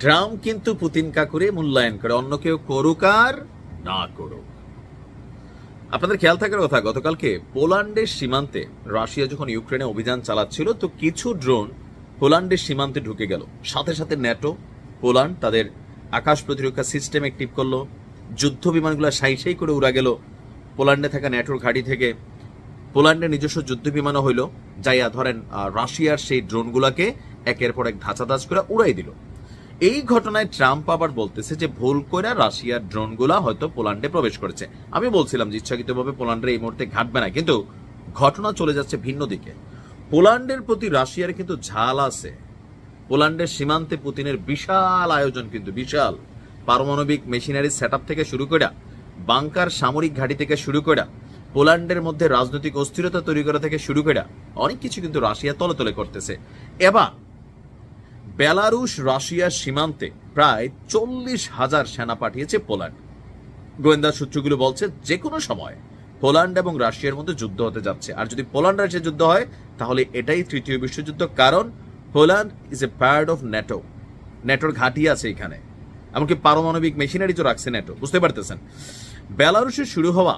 Trump কিন্তু Putin কাকুরে মূল্যায়ন করে, অন্য কেউ করুক আর না করুক। আপনাদের খেয়াল থাকার কথা, গতকালকে পোল্যান্ডের সীমান্তে রাশিয়া যখন ইউক্রেনে অভিযান চালাচ্ছিল, তো কিছু ড্রোন পোল্যান্ডের সীমান্তে ঢুকে গেল। সাথে সাথে ন্যাটো, পোল্যান্ড তাদের আকাশ প্রতিরক্ষা সিস্টেম অ্যাক্টিভ করল, যুদ্ধ বিমানগুলো সাই সাই করে উড়া গেল। পোল্যান্ডে থাকা ন্যাটোর ঘাঁটি থেকে পোল্যান্ডের নিজস্ব যুদ্ধ বিমানও হইল। যাইয়া ধরেন রাশিয়ার সেই ড্রোনগুলোকে একের পর এক ধাঁচাধাচ করে উড়াই দিল। এই ঘটনায় ট্রাম্প আবার বলতেছে যে ভুল করে রাশিয়ার ড্রোনগুলা হয়তো পোল্যান্ডে প্রবেশ করেছে। আমি বলছিলাম যে ইচ্ছাকৃতভাবে পোল্যান্ডে এই মুহূর্তে ঘাটবে না কিন্তু ঘটনা চলে যাচ্ছে ভিন্ন দিকে। পোল্যান্ডের প্রতি রাশিয়ার কিন্তু ঝাল আছে। পোল্যান্ডের সীমান্তে পুতিনের বিশাল আয়োজন কিন্তু বিশাল। পারমাণবিক মেশিনারি সেট থেকে শুরু করে বাংকার সামরিক ঘাঁটি থেকে শুরু করে পোল্যান্ডের মধ্যে রাজনৈতিক অস্থিরতা তৈরি করা থেকে শুরু করে অনেক কিছু কিন্তু রাশিয়া তলে তলে করতেছে। এবার বেলারুশ, রাশিয়ার সীমান্তে প্রায় চল্লিশ হাজার সেনা পাঠিয়েছে পোল্যান্ড। গোয়েন্দা সূত্রগুলো বলছে যে কোনো সময় পোল্যান্ড এবং রাশিয়ার মধ্যে যুদ্ধ হতে যাচ্ছে। আর যদি পোল্যান্ড রাশিয়া যুদ্ধ হয়, তাহলে এটাই তৃতীয় বিশ্বযুদ্ধ। কারণ Poland is a part of NATO ন্যাটোর ঘাঁটি আছে এখানে। এমনকি পারমাণবিক মেশিনারি তো রাখছে ন্যাটো বুঝতে পারতেছেন? বেলারুশে শুরু হওয়া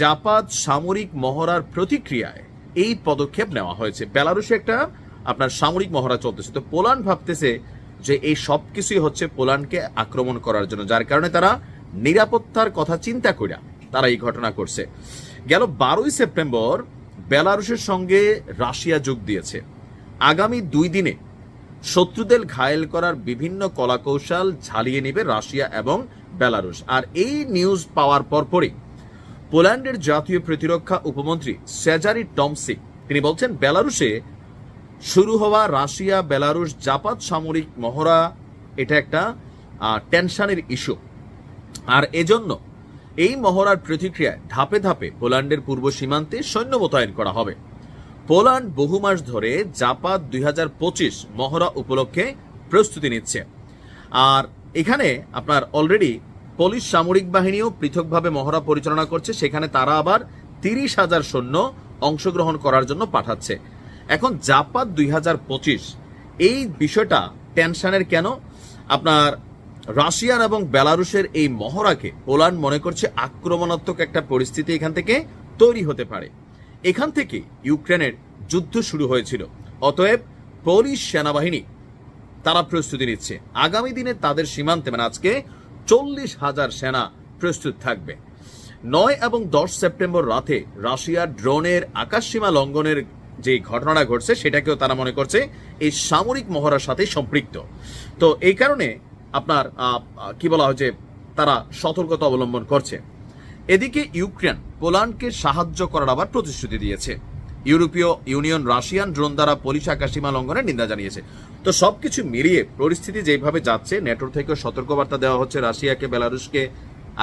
জাপাত সামরিক মহড়ার প্রতিক্রিয়ায় এই পদক্ষেপ নেওয়া হয়েছে। বেলারুশে একটা আপনার সামরিক মহড়া চলতেছে। তো পোল্যান্ড ভাবতেছে যে এই সব কিছুই হচ্ছে পোল্যান্ডকে আক্রমণ করার জন্য, যার কারণে তারা নিরাপত্তার কথা চিন্তা করে তারা এই ঘটনা করছে। গেল বারোই সেপ্টেম্বর বেলারুশের সঙ্গে রাশিয়া যোগ দিয়েছে। আগামী দুই দিনে শত্রুদের ঘায়েল করার বিভিন্ন কলাকৌশল ঝালিয়ে নেবে রাশিয়া এবং বেলারুশ। আর এই নিউজ পাওয়ার পরপরই পোল্যান্ডের জাতীয় প্রতিরক্ষা উপমন্ত্রী সেজারি টমসি, তিনি বলছেন, বেলারুশে শুরু হওয়া রাশিয়া, বেলারুশ জাপাত সামরিক মহড়া, এটা একটা টেনশনের ইস্যু। আর এজন্য এই মহড়ার প্রতিক্রিয়ায় ধাপে ধাপে পোল্যান্ডের পূর্ব সীমান্তে সৈন্য মোতায়েন করা হবে। পোল্যান্ড বহু মাস ধরে জাপাত দুই মহড়া উপলক্ষে প্রস্তুতি নিচ্ছে। আর এখানে আপনার অলরেডি পুলিশ সামরিক বাহিনীও পৃথকভাবে মহড়া পরিচালনা করছে। সেখানে তারা আবার তিরিশ হাজার সৈন্য অংশগ্রহণ করার জন্য পাঠাচ্ছে। এখন জাপাত দুই হাজার পঁচিশ, এই বিষয়টা টেনশনের কেন? আপনার রাশিয়ান এবং বেলারুশের এই মহড়াকে পোল্যান্ড মনে করছে আক্রমণাত্মক একটা পরিস্থিতি এখান থেকে তৈরি হতে পারে। এখান থেকে ইউক্রেনের যুদ্ধ শুরু হয়েছিল। অতএব পোলিশ সেনাবাহিনী তারা প্রস্তুতি নিচ্ছে। আগামী দিনে তাদের সীমান্তে মানে আজকে চল্লিশ হাজার সেনা প্রস্তুত থাকবে। নয় এবং দশ সেপ্টেম্বর রাতে রাশিয়ার ড্রোনের আকাশসীমা লঙ্ঘনের যে ঘটনাটা ঘটছে সেটাকেও তারা মনে করছে এই সামরিক মহড়ার সাথে সম্পৃক্ত। তো এই কারণে আপনার কি বলা হয় যে তারা সতর্কতা অবলম্বন করছে। এদিকে ইউক্রেন পোল্যান্ডকে সাহায্য করার আবার প্রতিশ্রুতি দিয়েছে। ইউরোপীয় ইউনিয়ন রাশিয়ান ড্রোন দ্বারা পুলিশ আকাশসীমা লঙ্ঘনের নিন্দা জানিয়েছে। তো সবকিছু মিলিয়ে পরিস্থিতি যেভাবে যাচ্ছে, নেটোর থেকেও সতর্কবার্তা দেওয়া হচ্ছে, রাশিয়াকে, বেলারুশকে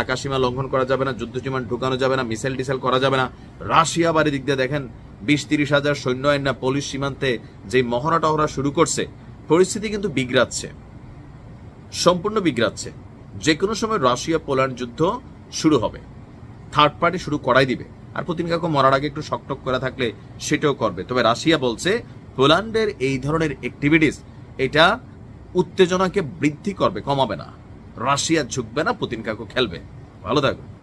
আকাশসীমা লঙ্ঘন করা যাবে না, যুদ্ধ বিমান ঢুকানো যাবে না মিসাইল টিসাইল করা যাবে না। রাশিয়া বাড়ি দিক দিয়ে দেখেন বিশ তিরিশ হাজার সৈন্য না পুলিশ সীমান্তে যে মহড়া টহরা শুরু করছে, পরিস্থিতি কিন্তু বিগড়াচ্ছে। সম্পূর্ণ বিগড়াচ্ছে। যে কোনো সময় রাশিয়া পোল্যান্ড যুদ্ধ শুরু হবে। থার্ড পার্টি শুরু করাই দিবে। আর পুতিন কাকু মরার আগে একটু শকটক করে থাকলে সেটাও করবে। তবে রাশিয়া বলছে, পোল্যান্ডের এই ধরনের অ্যাক্টিভিটিস এটা উত্তেজনাকে বৃদ্ধি করবে, কমাবে না। রাশিয়া ঝুঁকবে না, পুতিন কাকু খেলবে। ভালো থাকবে